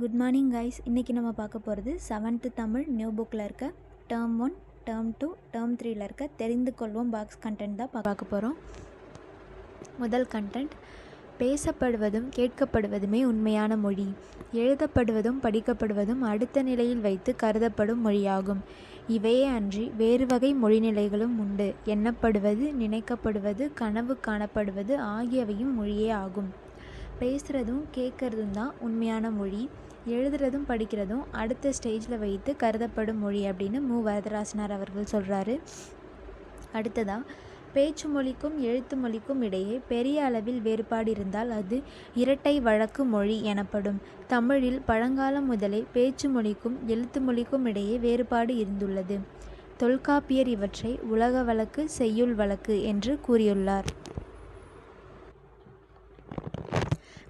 Good morning guys இன்றைக்கி நம்ம பார்க்க போகிறது செவன்த்து தமிழ் நியூ புக்கில் இருக்க term one term two term த்ரீயில் இருக்க தெரிந்து கொள்வோம் பாக்ஸ் கண்டென்ட் தான் பார்க்க போகிறோம் முதல் கண்டென்ட் பேசப்படுவதும் கேட்கப்படுவதுமே உண்மையான மொழி. எழுதப்படுவதும் படிக்கப்படுவதும் அடுத்த நிலையில் வைத்து கருதப்படும் மொழியாகும். இவையே அன்றி வேறு வகை மொழிநிலைகளும் உண்டு. எண்ணப்படுவது நினைக்கப்படுவது கனவு காணப்படுவது ஆகியவையும் மொழியே ஆகும். பேசுகிறதும் கேட்குறதும் தான் உண்மையான மொழி. எழுதுறதும் படிக்கிறதும் அடுத்த ஸ்டேஜில் வைத்து கருதப்படும் மொழி அப்படின்னு மு. வரதராசனார் அவர்கள் சொல்கிறாரு அடுத்ததாக பேச்சு மொழிக்கும் எழுத்து மொழிக்கும் இடையே பெரிய அளவில் வேறுபாடு இருந்தால் அது இரட்டை வழக்கு மொழி எனப்படும். தமிழில் பழங்காலம் முதலே பேச்சு மொழிக்கும் எழுத்து மொழிக்கும் இடையே வேறுபாடு இருந்துள்ளது. தொல்காப்பியர் இவற்றை உலக வழக்கு செய்யுள் வழக்கு என்று கூறியுள்ளார்.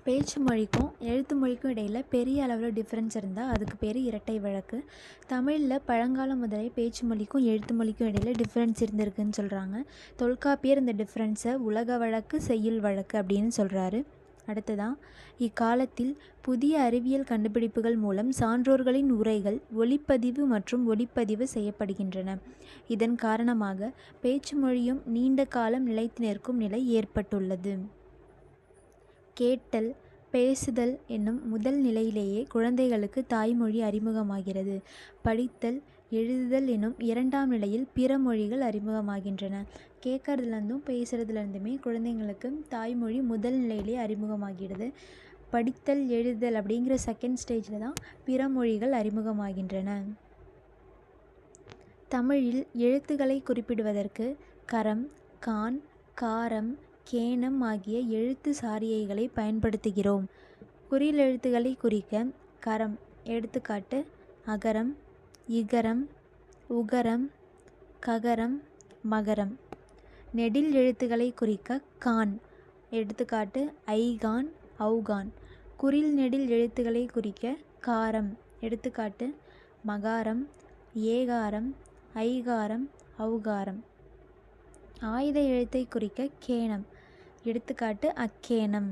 பேச்சு மொழிக்கும் எழுத்து மொழிக்கும் இடையில் பெரிய அளவில் டிஃப்ரென்ஸ் இருந்தால் அதுக்கு பேர் இரட்டை வழக்கு. தமிழில் பழங்காலம் முதலே பேச்சு மொழிக்கும் எழுத்து மொழிக்கும் இடையில் டிஃப்ரென்ஸ் இருந்திருக்குன்னு சொல்கிறாங்க தொல்காப்பியர் இந்த டிஃப்ரென்ஸை உலக வழக்கு செய்யுள் வழக்கு அப்படின்னு சொல்கிறாரு அடுத்ததான் இக்காலத்தில் புதிய அறிவியல் கண்டுபிடிப்புகள் மூலம் சான்றோர்களின் உரைகள் ஒளிப்பதிவு மற்றும் ஒளிப்பதிவு செய்யப்படுகின்றன. இதன் காரணமாக பேச்சு மொழியும் நீண்ட காலம் நிலைத்து நிற்கும் நிலை ஏற்பட்டுள்ளது. கேட்டல் பேசுதல் என்னும் முதல் நிலையிலேயே குழந்தைகளுக்கு தாய்மொழி அறிமுகமாகிறது. படித்தல் எழுதுதல் எனும் இரண்டாம் நிலையில் பிற மொழிகள் அறிமுகமாகின்றன. கேட்கறதுலேருந்தும் பேசுகிறதுலேருந்துமே குழந்தைங்களுக்கு தாய்மொழி முதல் நிலையிலே அறிமுகமாகிறது. படித்தல் எழுதுதல் அப்படிங்கிற செகண்ட் ஸ்டேஜில் தான் பிற மொழிகள் அறிமுகமாகின்றன. தமிழில் எழுத்துக்களை குறிப்பிடுவதற்கு கரம் கான் காரம் கேனம் ஆகிய எழுத்து சாரியைகளை பயன்படுத்துகிறோம். குறில் குறிக்க கரம் எடுத்துக்காட்டு அகரம் இகரம் உகரம் ககரம் மகரம். நெடில் எழுத்துக்களை குறிக்க கான் எடுத்துக்காட்டு ஐகான் அவுகான். குறில் நெடில் எழுத்துக்களை குறிக்க காரம் எடுத்துக்காட்டு மகாரம் ஏகாரம் ஐகாரம் அவுகாரம். ஆயுத எழுத்தை குறிக்க கேணம் எடுத்துக்காட்டு அக்கேனம்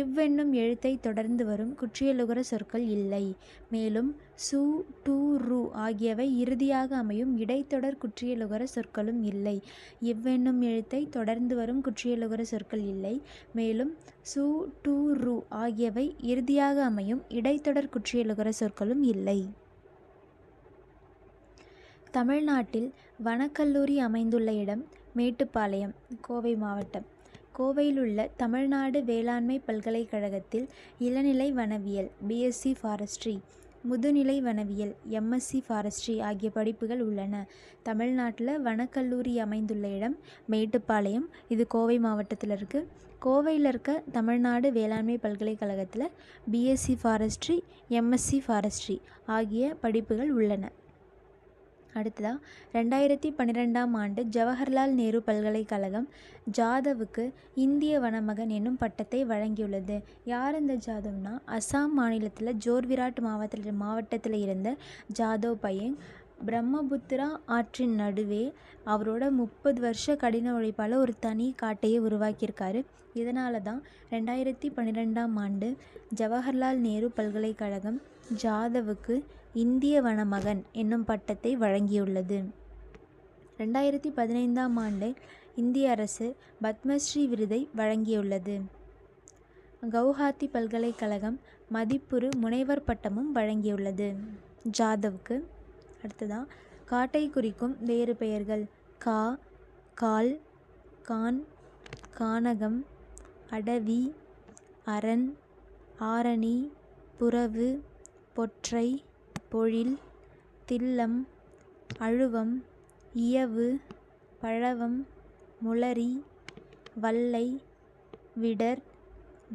இவ்வென்னும் எழுத்தை தொடர்ந்து வரும் குற்றியலுகர சொற்கள் இல்லை. மேலும் சு டு ரு ஆகியவை இறுதியாக அமையும் இடைத்தொடர் குற்றியலுகர சொற்களும் இல்லை. இவ்வென்னும் எழுத்தை தொடர்ந்து வரும் குற்றியலுகர சொற்கள் இல்லை. மேலும் சு டு ரு ஆகியவை இறுதியாக அமையும் இடைத்தொடர் குற்றியலுகர சொற்களும் இல்லை. தமிழ்நாட்டில் வனக்கல்லூரி அமைந்துள்ள இடம் மேட்டுப்பாளையம் கோவை மாவட்டம். கோவையில் உள்ள தமிழ்நாடு வேளாண்மை பல்கலைக்கழகத்தில் இளநிலை வனவியல் பிஎஸ்சி ஃபாரஸ்ட்ரி முதுநிலை வனவியல் எம்எஸ்சி ஃபாரஸ்ட்ரி ஆகிய படிப்புகள் உள்ளன. தமிழ்நாட்டில் வனக்கல்லூரி அமைந்துள்ள இடம் மேட்டுப்பாளையம். இது கோவை மாவட்டத்தில் இருக்குது கோவையில் இருக்க தமிழ்நாடு வேளாண்மை பல்கலைக்கழகத்தில் பிஎஸ்சி ஃபாரஸ்ட்ரி எம்எஸ்சி ஃபாரஸ்ட்ரி ஆகிய படிப்புகள் உள்ளன. அடுத்ததாக ரெண்டாயிரத்தி பன்னிரெண்டாம் ஆண்டு ஜவஹர்லால் நேரு பல்கலைக்கழகம் ஜாதவுக்கு இந்திய வனமகன் என்னும் பட்டத்தை வழங்கியுள்ளது. யார் இந்த ஜாதவ்னா? அசாம் மாநிலத்தில் ஜோர்விராட் மாவட்டத்தில் மாவட்டத்தில் இருந்த ஜாதவ் பையன் பிரம்மபுத்திரா ஆற்றின் நடுவே அவரோட முப்பது வருஷ கடின உழைப்பால் ஒரு தனி காட்டையை உருவாக்கியிருக்காரு. இதனால தான் ரெண்டாயிரத்தி பன்னிரெண்டாம் ஆண்டு ஜவஹர்லால் நேரு பல்கலைக்கழகம் ஜாதவுக்கு இந்திய வனமகன் என்னும் பட்டத்தை வழங்கியுள்ளது. ரெண்டாயிரத்தி பதினைந்தாம் ஆண்டு இந்திய அரசு பத்மஸ்ரீ விருதை வழங்கியுள்ளது. கவுஹாத்தி பல்கலைக்கழகம் மதிப்புறு முனைவர் பட்டமும் வழங்கியுள்ளது. ஜாதவ்க்கு அடுத்ததாக காட்டை குறிக்கும் வேறு பெயர்கள். கா கால் கான் கானகம் அடவி அரண் ஆரணி புறவு பொற்றை பொழில் தில்லம் அழுவம் இயவு பழவம் முளரி வல்லை விடர்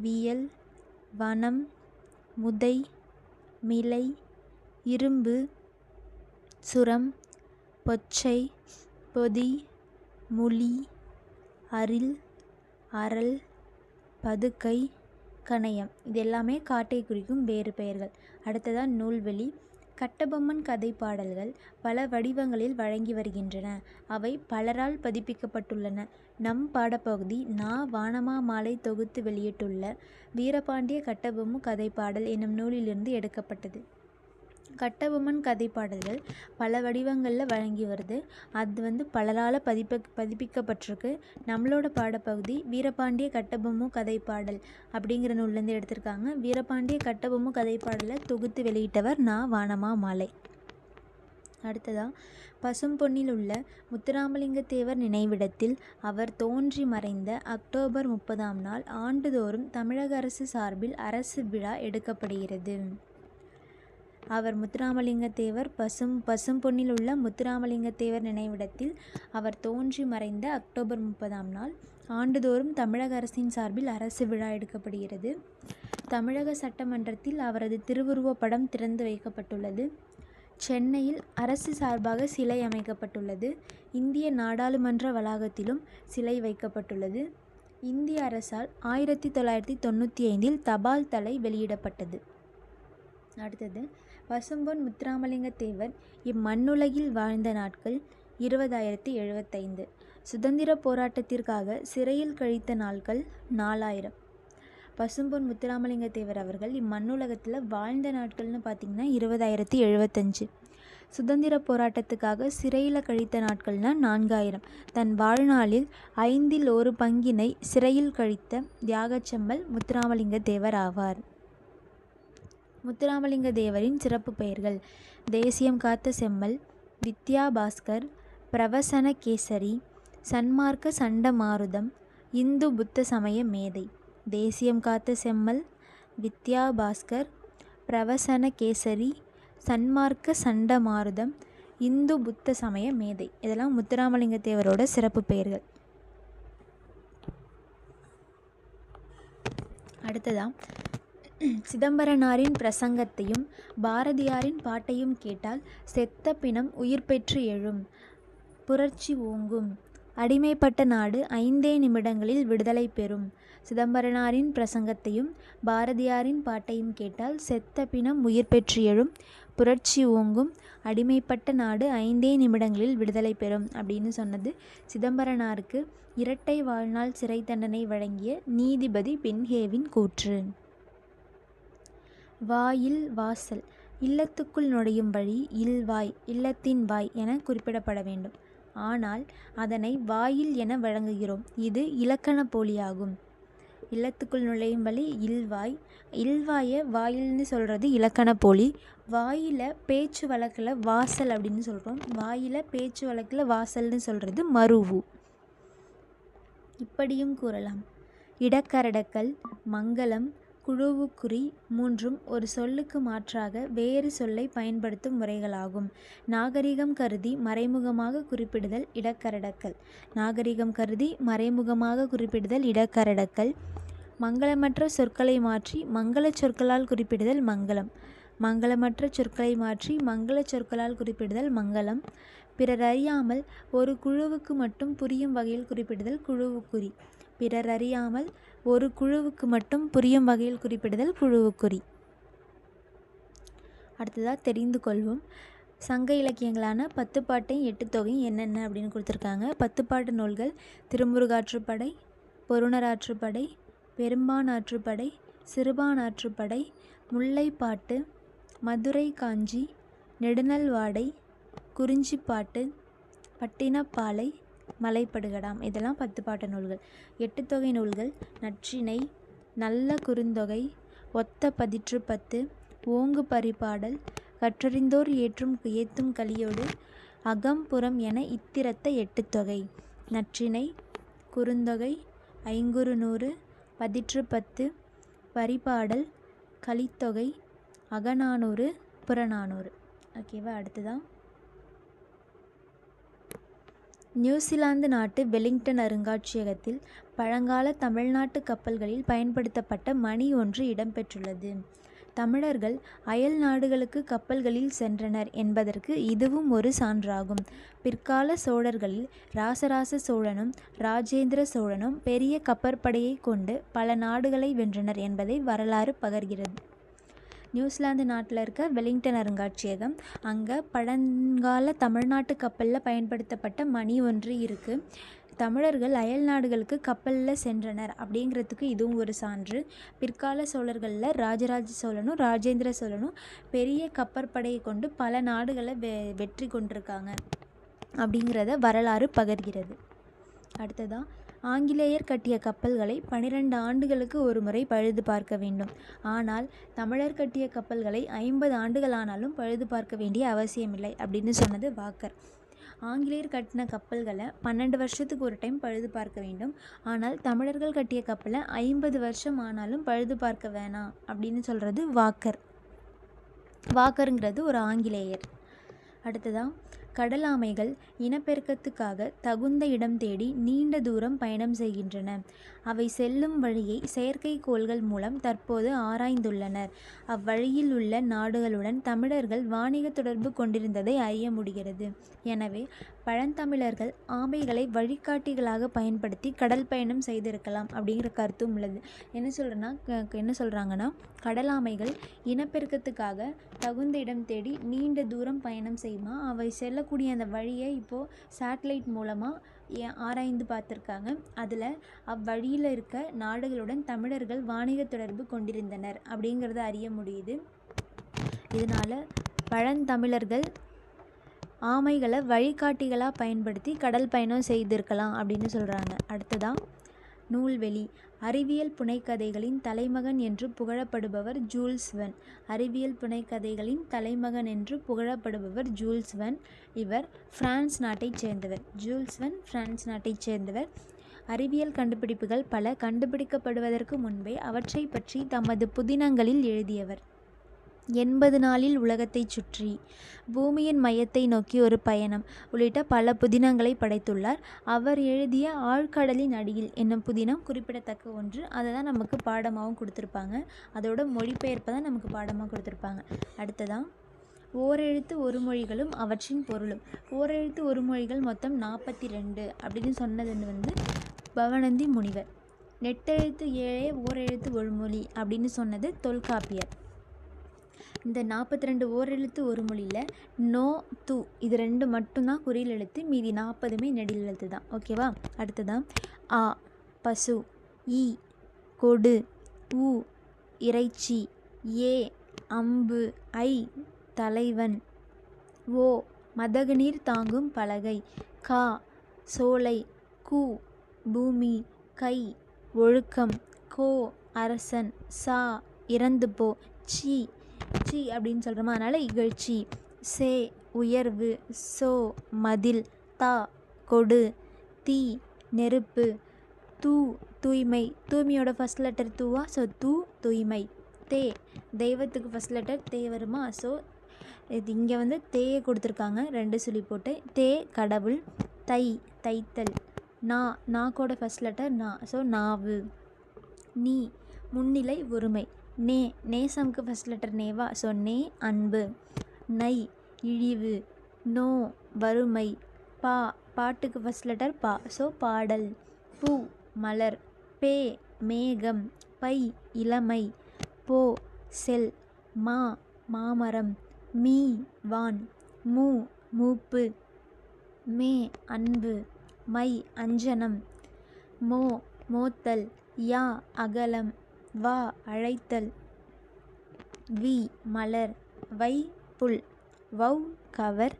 வியல் வனம் முதை மிலை இரும்பு சுரம் பொச்சை பொதி முளி அரில் அரல் பதுக்கை கணையம். இது எல்லாமே காட்டை குறிக்கும் வேறு பெயர்கள். அடுத்ததாக நூல்வெளி. கட்டபொம்மன் கதை பாடல்கள் பல வடிவங்களில் வழங்கி வருகின்றன. அவை பலரால் பதிப்பிக்கப்பட்டுள்ளன. நம் பாடப்பகுதி நா. வானமாமலை தொகுத்து வெளியிட்டுள்ள வீரபாண்டிய கட்டபொம்மு கதைப்பாடல் என்னும் நூலிலிருந்து எடுக்கப்பட்டது. கட்டபொம்மன் கதைப்பாடல்கள் பல வடிவங்களில் வழங்கி வருது. அது வந்து பலரால் பதிப்ப பதிப்பிக்கப்பட்டிருக்கு. நம்மளோட பாடப்பகுதி வீரபாண்டிய கட்டபொம்மு கதைப்பாடல் அப்படிங்கிற நூல்லேருந்து எடுத்திருக்காங்க. வீரபாண்டிய கட்டபொம்மு கதைப்பாடலை தொகுத்து வெளியிட்டவர் நா. வானமாமலை. அடுத்ததாக பசும்பொன்னில் உள்ள முத்துராமலிங்க தேவர் நினைவிடத்தில் அவர் தோன்றி மறைந்த அக்டோபர் முப்பதாம் நாள் ஆண்டுதோறும் தமிழக அரசு சார்பில் அரசு விழா எடுக்கப்படுகிறது. அவர் முத்துராமலிங்க தேவர் பசும் பொன்னில் உள்ள முத்துராமலிங்க தேவர் நினைவிடத்தில் அவர் தோன்றி மறைந்த அக்டோபர் முப்பதாம் நாள் ஆண்டுதோறும் தமிழக அரசின் சார்பில் அரசு விழா எடுக்கப்படுகிறது. தமிழக சட்டமன்றத்தில் அவரது திருவுருவப்படம் திறந்து வைக்கப்பட்டுள்ளது. சென்னையில் அரசு சார்பாக சிலை அமைக்கப்பட்டுள்ளது. இந்திய நாடாளுமன்ற வளாகத்திலும் சிலை வைக்கப்பட்டுள்ளது. இந்திய அரசால் ஆயிரத்தி தொள்ளாயிரத்தி தொண்ணூற்றி ஐந்தில் தபால் தலை வெளியிடப்பட்டது. அடுத்தது பசும்பொன் முத்துராமலிங்க தேவர் இம்மண்ணுலகில் வாழ்ந்த நாட்கள் இருபதாயிரத்தி எழுபத்தைந்து. சுதந்திரப் போராட்டத்திற்காக சிறையில் கழித்த நாட்கள் நாலாயிரம். பசும்பொன் முத்துராமலிங்க தேவர் அவர்கள் இம்மண்ணுலகத்தில் வாழ்ந்த நாட்கள்னு பார்த்திங்கன்னா இருபதாயிரத்தி எழுபத்தஞ்சு. சுதந்திரப் போராட்டத்துக்காக சிறையில் கழித்த நாட்கள்னா நான்காயிரம். தன் வாழ்நாளில் ஐந்தில் ஒரு பங்கினை சிறையில் கழித்த தியாகச்சம்மல் முத்துராமலிங்க தேவர் ஆவார். முத்துராமலிங்க தேவரின் சிறப்பு பெயர்கள் தேசியம் காத்த செம்மல், வித்யா பாஸ்கர், பிரவசனகேசரி, சன்மார்க்க சண்டமாருதம், இந்து புத்த சமய மேதை. தேசியம் காத்த செம்மல், வித்யா பாஸ்கர், பிரவசனகேசரி, சன்மார்க்க சண்டமாருதம், இந்து புத்த சமய மேதை. இதெல்லாம் முத்துராமலிங்க தேவரோட சிறப்பு பெயர்கள். அடுத்ததான் சிதம்பரனாரின் பிரசங்கத்தையும் பாரதியாரின் பாட்டையும் கேட்டால் செத்த பிணம் உயிர் பெற்று எழும். புரட்சி ஓங்கும். அடிமைப்பட்ட நாடு ஐந்தே நிமிடங்களில் விடுதலை பெறும். சிதம்பரனாரின் பிரசங்கத்தையும் பாரதியாரின் பாட்டையும் கேட்டால் செத்த பிணம் உயிர் பெற்று எழும். புரட்சி ஓங்கும். அடிமைப்பட்ட நாடு ஐந்தே நிமிடங்களில் விடுதலை பெறும் அப்படின்னு சொன்னது சிதம்பரனாருக்கு இரட்டை வாழ்நாள் சிறை தண்டனை வழங்கிய நீதிபதி பின்ஹேவின் கூற்று. வாயில் வாசல் இல்லத்துக்குள் நுழையும் வழி இல்வாய் இல்லத்தின் வாய் என குறிப்பிடப்பட வேண்டும். ஆனால் அதனை வாயில் என வழங்குகிறோம். இது இலக்கணப் போலியாகும். இல்லத்துக்குள் நுழையும் வழி இல்வாய் இல்வாயை வாயில்னு சொல்கிறது இலக்கணப் போலி. வாயில் பேச்சு வழக்கில் வாசல் அப்படின்னு சொல்கிறோம் வாயில் பேச்சு வழக்கில் வாசல்னு சொல்கிறது மருவு இப்படியும் கூறலாம். இடக்கரடக்கல் மங்களம் குழுவுக்குறி மூன்றும் ஒரு சொல்லுக்கு மாற்றாக வேறு சொல்லைப் பயன்படுத்தும் முறைகளாகும். நாகரிகம் கருதி மறைமுகமாக குறிப்பிடுதல் இடக்கரடக்கல். நாகரிகம் கருதி மறைமுகமாக குறிப்பிடுதல் இடக்கரடக்கல். மங்கலமற்ற சொற்களை மாற்றி மங்கலச் சொற்களால் குறிப்பிடுதல் மங்கலம். மங்கலமற்ற சொற்களை மாற்றி மங்கலச் சொற்களால் குறிப்பிடுதல் மங்கலம். பிறரறியாமல் ஒரு குழுவுக்கு மட்டும் புரியும் வகையில் குறிப்பிடுதல் குழுவுக்குறி. பிறர் அறியாமல் ஒரு குழுவுக்கு மட்டும் புரியும் வகையில் குறிப்பிடுதல் குழுவுக்குறி. அடுத்ததாக தெரிந்து கொள்வோம். சங்க இலக்கியங்களான பத்துப்பாட்டையும் எட்டுத்தொகையும் என்னென்ன அப்படின்னு கொடுத்துருக்காங்க பத்துப்பாட்டு நூல்கள் திருமுருகாற்றுப்படை, பொருணராற்றுப்படை, பெரும்பானாற்றுப்படை சிறுபானாற்றுப்படை முல்லைப்பாட்டு, மதுரை காஞ்சி நெடுநல்வாடை, குறிஞ்சிப்பாட்டு, பட்டினப்பாலை, மலைப்படுகடாம் இதெல்லாம் பத்து பாட்ட நூல்கள். எட்டுத்தொகை நூல்கள் நற்றிணை, நல்ல குறுந்தொகை, ஒத்த பதிற்று பத்து ஓங்கு பரிபாடல், கற்றறிந்தோர் ஏற்றும் ஏத்தும் கலியோடு அகம் புறம் என இத்திரத்த எட்டுத்தொகை. நற்றிணை, குறுந்தொகை, ஐங்குறுநூறு, பதிற்றுப்பத்து, பரிபாடல், கலித்தொகை, அகநானூறு, புறநானூறு. ஓகேவா அடுத்ததா நியூசிலாந்து நாட்டு வெலிங்டன் அருங்காட்சியகத்தில் பழங்கால தமிழ்நாட்டு கப்பல்களில் பயன்படுத்தப்பட்ட மணி ஒன்று இடம்பெற்றுள்ளது. தமிழர்கள் அயல் நாடுகளுக்கு கப்பல்களில் சென்றனர் என்பதற்கு இதுவும் ஒரு சான்றாகும். பிற்கால சோழர்களில் இராசராச சோழனும் இராஜேந்திர சோழனும் பெரிய கப்பற்படையைக் கொண்டு பல நாடுகளை வென்றனர் என்பதை வரலாறு பகர்கிறது. நியூசிலாந்து நாட்டில் இருக்க வெலிங்டன் அருங்காட்சியகம். அங்கே பழங்கால தமிழ்நாட்டு கப்பலில் பயன்படுத்தப்பட்ட மணி ஒன்று இருக்குது தமிழர்கள் அயல் நாடுகளுக்கு கப்பலில் சென்றனர் அப்படிங்கிறதுக்கு இதுவும் ஒரு சான்று. பிற்கால சோழர்களில் ராஜராஜ சோழனும் ராஜேந்திர சோழனும் பெரிய கப்பற்படையை கொண்டு பல நாடுகளை வெ வெற்றி கொண்டிருக்காங்க அப்படிங்கிறத வரலாறு பகர்கிறது. அடுத்ததாக ஆங்கிலேயர் கட்டிய கப்பல்களை பனிரெண்டு ஆண்டுகளுக்கு ஒரு முறை பழுது பார்க்க வேண்டும். ஆனால் தமிழர் கட்டிய கப்பல்களை ஐம்பது ஆண்டுகள் ஆனாலும் பழுது பார்க்க வேண்டிய அவசியமில்லை அப்படின்னு சொன்னது வாக்கர். ஆங்கிலேயர் கட்டின கப்பல்களை பன்னெண்டு வருஷத்துக்கு ஒரு டைம் பழுது பார்க்க வேண்டும். ஆனால் தமிழர்கள் கட்டிய கப்பலை ஐம்பது வருஷம் ஆனாலும் பழுது பார்க்க வேணாம் அப்படின்னு சொல்கிறது வாக்கர். வாக்கருங்கிறது ஒரு ஆங்கிலேயர். அடுத்ததாக கடல் ஆமைகள் இனப்பெருக்கத்துக்காக தகுந்த இடம் தேடி நீண்ட தூரம் பயணம் செய்கின்றன. அவை செல்லும் வழியை செயற்கைக்கோள்கள் மூலம் தற்போது ஆராய்ந்துள்ளனர். அவ்வழியில் உள்ள நாடுகளுடன் தமிழர்கள் வாணிக தொடர்பு கொண்டிருந்ததை அறிய முடிகிறது. எனவே பழந்தமிழர்கள் ஆமைகளை வழிகாட்டிகளாக பயன்படுத்தி கடல் பயணம் செய்திருக்கலாம் அப்படிங்கிற கருத்தும் உள்ளது. என்ன சொல்கிறேன்னா என்ன சொல்கிறாங்கன்னா கடல் ஆமைகள் இனப்பெருக்கத்துக்காக தகுந்த இடம் தேடி நீண்ட தூரம் பயணம் செய்யுமா? அவை செல்லக்கூடிய அந்த வழியை இப்போது சேட்டலைட் மூலமாக ஆராய்ந்து பார்த்துருக்காங்க. அதில் அவ்வழியில் இருக்க நாடுகளுடன் தமிழர்கள் வாணிக தொடர்பு கொண்டிருந்தனர் அப்படிங்கிறத அறிய முடியுது. இதனால் பழந்தமிழர்கள் ஆமைகளை வழிகாட்டிகளாக பயன்படுத்தி கடல் பயணம் செய்திருக்கலாம் அப்படின்னு சொல்கிறாங்க அடுத்ததாக நூல்வெளி. அறிவியல் புனைக்கதைகளின் தலைமகன் என்று புகழப்படுபவர் ஜூல்ஸ் வென். அறிவியல் புனைக்கதைகளின் தலைமகன் என்று புகழப்படுபவர் ஜூல்ஸ் வென். இவர் பிரான்ஸ் நாட்டைச் சேர்ந்தவர். ஜூல்ஸ் வென் பிரான்ஸ் நாட்டைச் சேர்ந்தவர். அறிவியல் கண்டுபிடிப்புகள் பல கண்டுபிடிக்கப்படுவதற்கு முன்பே அவற்றை பற்றி தமது புதினங்களில் எழுதியவர். எண்பது நாளில் உலகத்தைச் சுற்றி பூமியின் மையத்தை நோக்கி ஒரு பயணம் உள்ளிட்ட பல புதினங்களை படைத்துள்ளார். அவர் எழுதிய ஆழ்கடலின் அடியில் என்னும் புதினம் குறிப்பிடத்தக்க ஒன்று. அதை தான் நமக்கு பாடமாகவும் கொடுத்துருப்பாங்க. அதோட மொழிபெயர்ப்பை தான் நமக்கு பாடமாக கொடுத்துருப்பாங்க. அடுத்ததான் ஓரெழுத்து ஒரு மொழிகளும் அவற்றின் பொருளும். ஓரெழுத்து ஒரு மொழிகள் மொத்தம் நாற்பத்தி ரெண்டு அப்படின்னு சொன்னது வந்து பவனந்தி முனிவர். நெட்டெழுத்து ஏழே ஓரெழுத்து ஒரு மொழி அப்படின்னு சொன்னது தொல்காப்பியர். இந்த நாற்பத்தி ரெண்டு ஓரெழுத்து ஒரு மொழியில் நோ து இது ரெண்டு மட்டும்தான் குறியில் எழுத்து மீதி நாற்பதுமே நெடில் எழுத்து தான் ஓகேவா? அடுத்ததான் ஆ பசு ஈ கொடு உ இறைச்சி ஏ அம்பு ஐ தலைவன் ஓ மதகுநீர் தாங்கும் பலகை கா சோலை கு பூமி கை ஒழுக்கம் கோ அரசன் சா இறந்து போ சி சி அப்படின்னு சொல்கிறோமா அதனால் இகழ்ச்சி சே உயர்வு சோ மதில் தா கொடு தீ நெருப்பு தூ தூய்மை. தூய்மையோட ஃபஸ்ட் லெட்டர் தூவா? ஸோ தூ தூய்மை. தே தெய்வத்துக்கு ஃபஸ்ட் லெட்டர் தே வருமா? ஸோ இது இங்கே வந்து தேயை கொடுத்துருக்காங்க. ரெண்டு சொல்லி போட்டு. தே கடவுள். தை தைத்தல். நா நாக்கோட ஃபஸ்ட் லெட்டர் நா. ஸோ நாவு. நீ முன்னிலை ஒருமை. நே நேசம்க்கு ஃபஸ்ட் லெட்டர் நேவா. ஸோ நே அன்பு. நை இழிவு. நோ வறுமை. பா பாட்டுக்கு ஃபஸ்ட் லெட்டர் பா. ஸோ பாடல். பூ மலர். பே மேகம். பை இளமை. போ செல். மா மாமரம். மீ வான். மூ மூப்பு. மே அன்பு. மை அஞ்சனம். மோ மோத்தல். யா அகலம். வா அழைத்தல். வி மலர். வை புல். வௌ கவர்.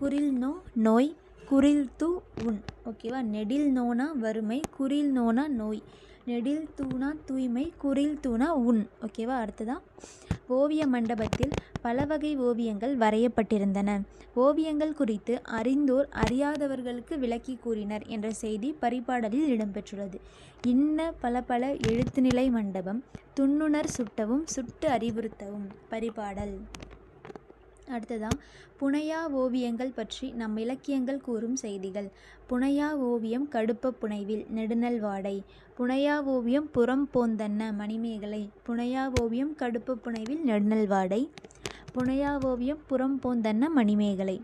குரில் நோ நோய். குரில் து உன். ஓகேவா? நெடில் நோனா வறுமை குரில் நோனா நோய். நெடில் தூணா தூய்மை குரில் தூணா உன். ஓகேவா அடுத்ததா. ஓவிய மண்டபத்தில் பல வகை ஓவியங்கள் வரையப்பட்டிருந்தன. ஓவியங்கள் குறித்து அறிந்தோர் அறியாதவர்களுக்கு விளக்கி கூறினர் என்ற செய்தி பரிபாடலில் இடம்பெற்றுள்ளது. இன்ன பல பல எழுத்துநிலை மண்டபம் துண்ணுணர் சுட்டவும் சுட்டு அறிவுறுத்தவும் பரிபாடல். அடுத்ததாக புனையா ஓவியங்கள் பற்றி நம் இலக்கியங்கள் கூறும் செய்திகள். புனையா ஓவியம் கடுப்ப புனைவில் நெடுநல் வாடை. புனையா ஓவியம் புறம் போந்தன்ன மணிமேகலை. புனையா ஓவியம் கடுப்ப புனைவில் நெடுநல் வாடை. புனையா ஓவியம் புறம் போந்தன்ன மணிமேகலை.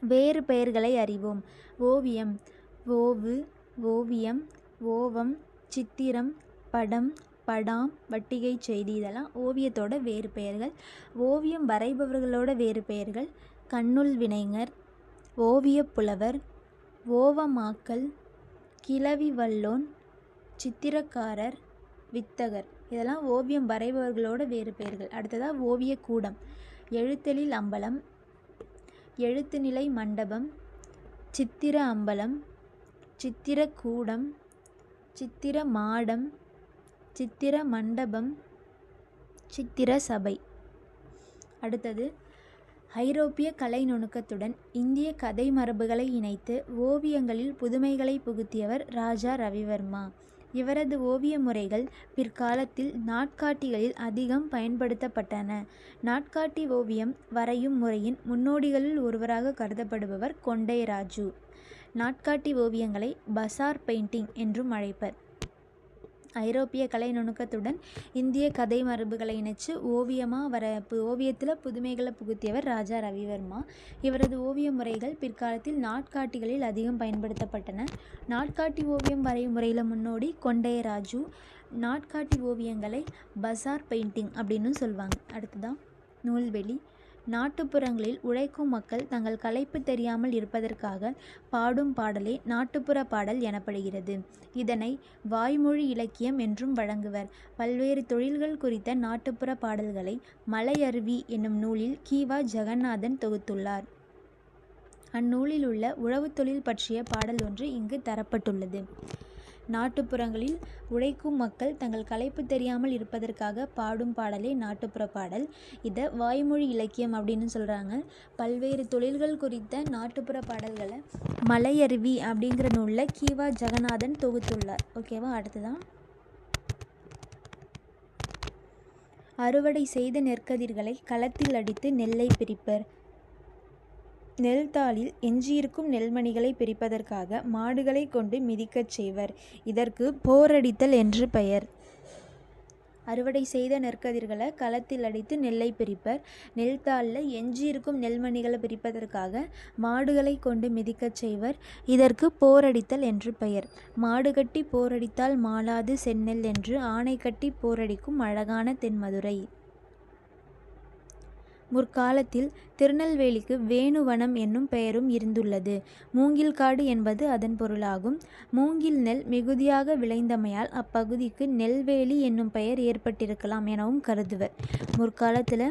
வேறு பெயர்களை அறிவோம். ஓவியம் ஓவு ஓவியம் ஓவம் சித்திரம் படம் படாம் வட்டிகை செய்தி இதெல்லாம் ஓவியத்தோட வேறு பெயர்கள். ஓவியம் வரைபவர்களோட வேறு பெயர்கள். கண்ணுள் வினைஞர் ஓவியப் புலவர் ஓவமாக்கல் கிளவி வல்லோன் சித்திரக்காரர் வித்தகர். இதெல்லாம் ஓவியம் வரைபவர்களோட வேறு பெயர்கள். அடுத்ததாக ஓவியக்கூடம் எழுத்தெழில் அம்பலம் எழுத்துநிலை மண்டபம் சித்திர அம்பலம் சித்திரக்கூடம் சித்திர மாடம் சித்திர மண்டபம் சித்திர சபை. அடுத்தது ஐரோப்பிய கலை நுணுக்கத்துடன் இந்திய கதை மரபுகளை இணைத்து ஓவியங்களில் புதுமைகளை புகுத்தியவர் ராஜா ரவிவர்மா. இவரது ஓவிய முறைகள் பிற்காலத்தில் நாட்காட்டிகளில் அதிகம் பயன்படுத்தப்பட்டன. நாட்காட்டி ஓவியம் வரையும் முறையின் முன்னோடிகளில் ஒருவராக கருதப்படுபவர் கொண்டை ராஜு நாட்காட்டி ஓவியங்களை பசார் பெயிண்டிங் என்றும் அழைப்பர். ஐரோப்பிய கலை நுணுக்கத்துடன் இந்திய கதை மரபுகளை இணைச்சு ஓவியமாக வர ஓவியத்தில் புதுமைகளை புகுத்தியவர் ராஜா ரவிவர்மா. இவரது ஓவிய முறைகள் பிற்காலத்தில் நாட்காட்டிகளில் அதிகம் பயன்படுத்தப்பட்டன. நாட்காட்டி ஓவியம் வரையும் முறையில் முன்னோடி கொண்டைய ராஜு நாட்காட்டி ஓவியங்களை பசார் பெயிண்டிங் அப்படின்னு சொல்லுவாங்க. அடுத்ததான் நூல்வெளி. நாட்டுப்புறங்களில் உழைக்கும் மக்கள் தங்கள் களைப்பு தெரியாமல் இருப்பதற்காக பாடும் பாடலே நாட்டுப்புற பாடல் எனப்படுகிறது. இதனை வாய்மொழி இலக்கியம் என்றும் வழங்குவர். பல்வேறு தொழில்கள் குறித்த நாட்டுப்புற பாடல்களை மலையருவி என்னும் நூலில் கீவா ஜெகநாதன் தொகுத்துள்ளார். அந்நூலில் உள்ள உழவு தொழில் பற்றிய பாடல் ஒன்று இங்கு தரப்பட்டுள்ளது. நாட்டுப்புறங்களில் உழைக்கும் மக்கள் தங்கள் களைப்பு தெரியாமல் இருப்பதற்காக பாடும் பாடலே நாட்டுப்புற பாடல். இதை வாய்மொழி இலக்கியம் அப்படின்னு சொல்கிறாங்க பல்வேறு தொழில்கள் குறித்த நாட்டுப்புற பாடல்களை மலையருவி அப்படிங்கிற நூலில் கீவா ஜெகநாதன் தொகுத்துள்ளார். ஓகேவா அடுத்துதான் அறுவடை செய்த நெற்கதிர்களை களத்தில் அடித்து நெல்லை பிரிப்பர். நெல்தாளில் எஞ்சியிருக்கும் நெல்மணிகளை பிரிப்பதற்காக மாடுகளை கொண்டு மிதிக்கச் செய்வர். இதற்கு போரடித்தல் என்று பெயர். அறுவடை செய்த நெற்கதிர்களை களத்தில் அடித்து நெல்லை பிரிப்பர். நெல்தாளில் எஞ்சியிருக்கும் நெல்மணிகளை பிரிப்பதற்காக மாடுகளை கொண்டு மிதிக்கச் செய்வர். இதற்கு போரடித்தல் என்று பெயர். மாடு கட்டி போரடித்தால் மாளாது செந்நெல் என்று ஆணை கட்டி போரடிக்கும் அழகான தென்மதுரை. முற்காலத்தில் திருநெல்வேலிக்கு வேணுவனம் என்னும் பெயரும் இருந்துள்ளது. மூங்கில் காடு என்பது அதன் பொருளாகும். மூங்கில் நெல் மிகுதியாக விளைந்தமையால் அப்பகுதிக்கு நெல்வேலி என்னும் பெயர் ஏற்பட்டிருக்கலாம் எனவும் கருதுவர். முற்காலத்தில்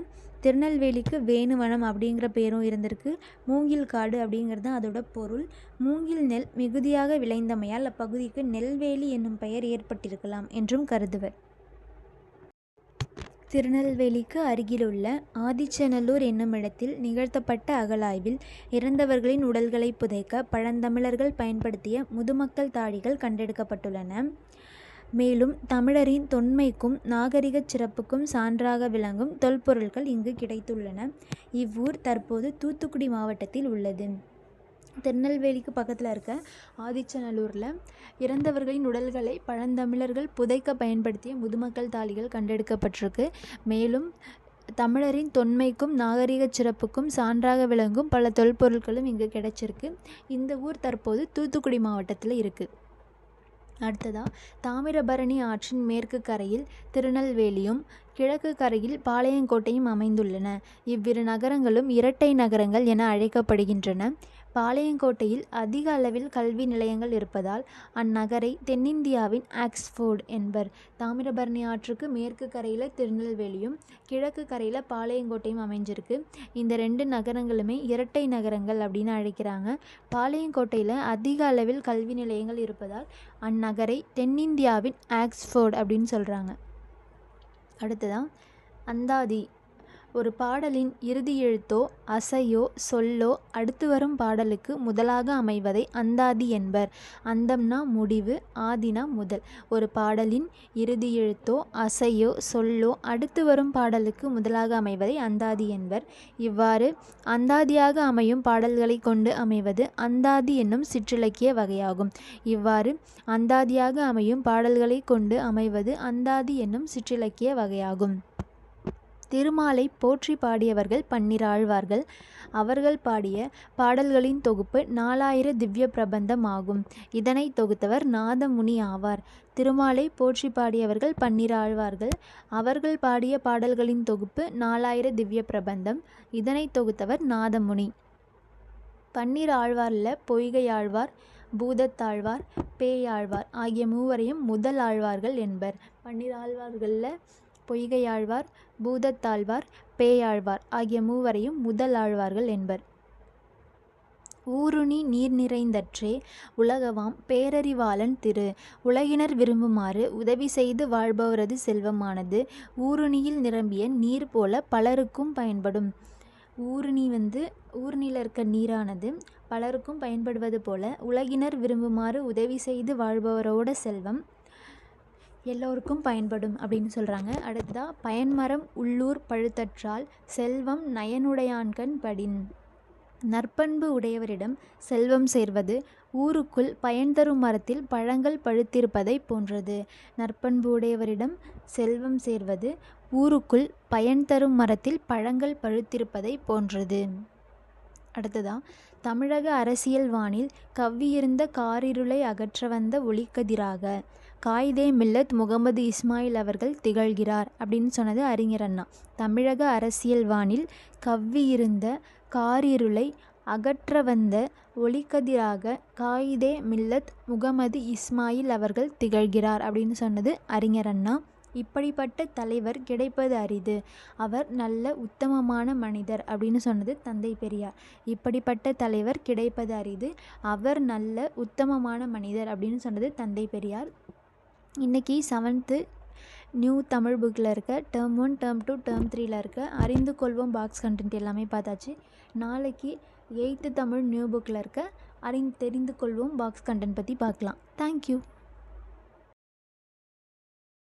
திருநெல்வேலிக்கு வேணுவனம் அப்படிங்கிற பேரும் இருந்திருக்கு. மூங்கில் காடு அப்படிங்கிறது அதோட பொருள். மூங்கில் நெல் மிகுதியாக விளைந்தமையால் அப்பகுதிக்கு நெல்வேலி என்னும் பெயர் ஏற்பட்டிருக்கலாம் என்றும் கருதுவர். திருநெல்வேலிக்கு அருகிலுள்ள ஆதிச்சநல்லூர் என்னுமிடத்தில் நிகழ்த்தப்பட்ட அகழாய்வில் இறந்தவர்களின் உடல்களை புதைக்க பழந்தமிழர்கள் பயன்படுத்திய முதுமக்கள் தாழிகள் கண்டெடுக்கப்பட்டுள்ளன. மேலும் தமிழரின் தொன்மைக்கும் நாகரிகச் சிறப்புக்கும் சான்றாக விளங்கும் தொல்பொருட்கள் இங்கு கிடைத்துள்ளன. இவ்வூர் தற்போது தூத்துக்குடி மாவட்டத்தில் உள்ளது. திருநெல்வேலிக்கு பக்கத்தில் இருக்க ஆதிச்சநல்லூரில் இறந்தவர்களின் உடல்களை பழந்தமிழர்கள் புதைக்க பயன்படுத்திய முதுமக்கள் தாழிகள் கண்டெடுக்கப்பட்டிருக்கு. மேலும் தமிழரின் தொன்மைக்கும் நாகரிகச் சிறப்புக்கும் சான்றாக விளங்கும் பல தொல்பொருட்களும் இங்கு கிடைச்சிருக்கு. இந்த ஊர் தற்போது தூத்துக்குடி மாவட்டத்தில் இருக்குது அடுத்ததாக தாமிரபரணி ஆற்றின் மேற்கு கரையில் திருநெல்வேலியும் கிழக்கு கரையில் பாளையங்கோட்டையும் அமைந்துள்ளன. இவ்விரு நகரங்களும் இரட்டை நகரங்கள் என அழைக்கப்படுகின்றன. பாளையங்கோட்டையில் அதிக அளவில் கல்வி நிலையங்கள் இருப்பதால் அந்நகரை தென்னிந்தியாவின் ஆக்ஸ்ஃபோர்டு என்பர். தாமிரபரணி ஆற்றுக்கு மேற்கு கரையில் திருநெல்வேலியும் கிழக்கு கரையில் பாளையங்கோட்டையும் அமைஞ்சிருக்கு. இந்த ரெண்டு நகரங்களுமே இரட்டை நகரங்கள் அப்படின்னு அழைக்கிறாங்க. பாளையங்கோட்டையில் அதிக அளவில் கல்வி நிலையங்கள் இருப்பதால் அந்நகரை தென்னிந்தியாவின் ஆக்ஸ்ஃபோர்டு அப்படின்னு சொல்கிறாங்க அடுத்ததாக அந்தாதி ஒரு பாடலின் இறுதி எழுத்தோ அசையோ சொல்லோ அடுத்து வரும் பாடலுக்கு முதலாக அமைவதை அந்தாதி என்பர். அந்தம்னா முடிவு ஆதினா முதல். ஒரு பாடலின் இறுதி எழுத்தோ அசையோ சொல்லோ அடுத்து வரும் பாடலுக்கு முதலாக அமைவதை அந்தாதி என்பர். இவ்வாறு அந்தாதியாக அமையும் பாடல்களை கொண்டு அமைவது அந்தாதி என்னும் சிற்றிலக்கிய வகையாகும். இவ்வாறு அந்தாதியாக அமையும் பாடல்களை கொண்டு அமைவது அந்தாதி என்னும் சிற்றிலக்கிய வகையாகும். திருமாலை போற்றி பாடியவர்கள் பன்னிராழ்வார்கள். அவர்கள் பாடிய பாடல்களின் தொகுப்பு நாலாயிர திவ்ய பிரபந்தம் ஆகும். இதனை தொகுத்தவர் நாதமுனி ஆவார். திருமாலை போற்றி பாடியவர்கள் பன்னிராழ்வார்கள். அவர்கள் பாடிய பாடல்களின் தொகுப்பு நாலாயிர திவ்ய பிரபந்தம். இதனை தொகுத்தவர் நாதமுனி. பன்னிராழ்வாரில் பொய்கையாழ்வார் பூதத்தாழ்வார் பேயாழ்வார் ஆகிய மூவரையும் முதல் ஆழ்வார்கள் என்பர். பன்னிராழ்வார்களில் பொய்கையாழ்வார் பூதத்தாழ்வார் பேயாழ்வார் ஆகிய மூவரையும் முதல் ஆழ்வார்கள் என்பர். ஊருணி நீர் நிறைந்தற்றே உலகவாம் பேரறிவாளன் திரு. உலகினர் விரும்புமாறு உதவி செய்து வாழ்பவரது செல்வமானது ஊருணியில் நிரம்பிய நீர் போல பலருக்கும் பயன்படும். ஊருணி வந்து ஊருணியில் இருக்க நீரானது பலருக்கும் பயன்படுவது போல உலகினர் விரும்புமாறு உதவி செய்து வாழ்பவரோட செல்வம் எல்லோருக்கும் பயன்படும் அப்படின்னு சொல்கிறாங்க அடுத்ததாக பயன்மரம் உள்ளூர் பழுத்தற்றால் செல்வம் நயனுடையான்கண் படின். நற்பண்பு உடையவரிடம் செல்வம் சேர்வது ஊருக்குள் பயன் தரும் மரத்தில் பழங்கள் பழுத்திருப்பதை போன்றது. நற்பண்பு உடையவரிடம் செல்வம் சேர்வது ஊருக்குள் பயன் தரும் மரத்தில் பழங்கள் பழுத்திருப்பதை போன்றது. அடுத்ததா தமிழக அரசியல் வானில் கவ்வியிருந்த காரிருளை அகற்ற வந்த ஒளிக்கதிராக. காயிதே மில்லத் முகமது இஸ்மாயில் அவர்கள் திகழ்கிறார் அப்படின்னு சொன்னது அறிஞர் அண்ணா. தமிழக அரசியல் வானில் கவ்வியிருந்த காரிருளை அகற்ற வந்த ஒளிக்கதிராக காயிதே மில்லத் முகமது இஸ்மாயில் அவர்கள் திகழ்கிறார் அப்படின்னு சொன்னது அறிஞர் அண்ணா. இப்படிப்பட்ட தலைவர் கிடைப்பது அரிது. அவர் நல்ல உத்தமமான மனிதர் அப்படின்னு சொன்னது தந்தை பெரியார். இப்படிப்பட்ட தலைவர் கிடைப்பது அரிது. அவர் நல்ல உத்தமமான மனிதர் அப்படின்னு சொன்னது தந்தை பெரியார். இன்றைக்கி செவன்த்து நியூ தமிழ் புக்கில் இருக்க term one term two term த்ரீயில் இருக்க அறிந்து கொள்வோம் பாக்ஸ் கண்டென்ட் எல்லாமே பார்த்தாச்சு. நாளைக்கு எயித்து தமிழ் நியூ புக்கில் இருக்க அறிந்து தெரிந்து கொள்வோம் பாக்ஸ் கண்டென்ட் பற்றி பார்க்கலாம். தேங்க்யூ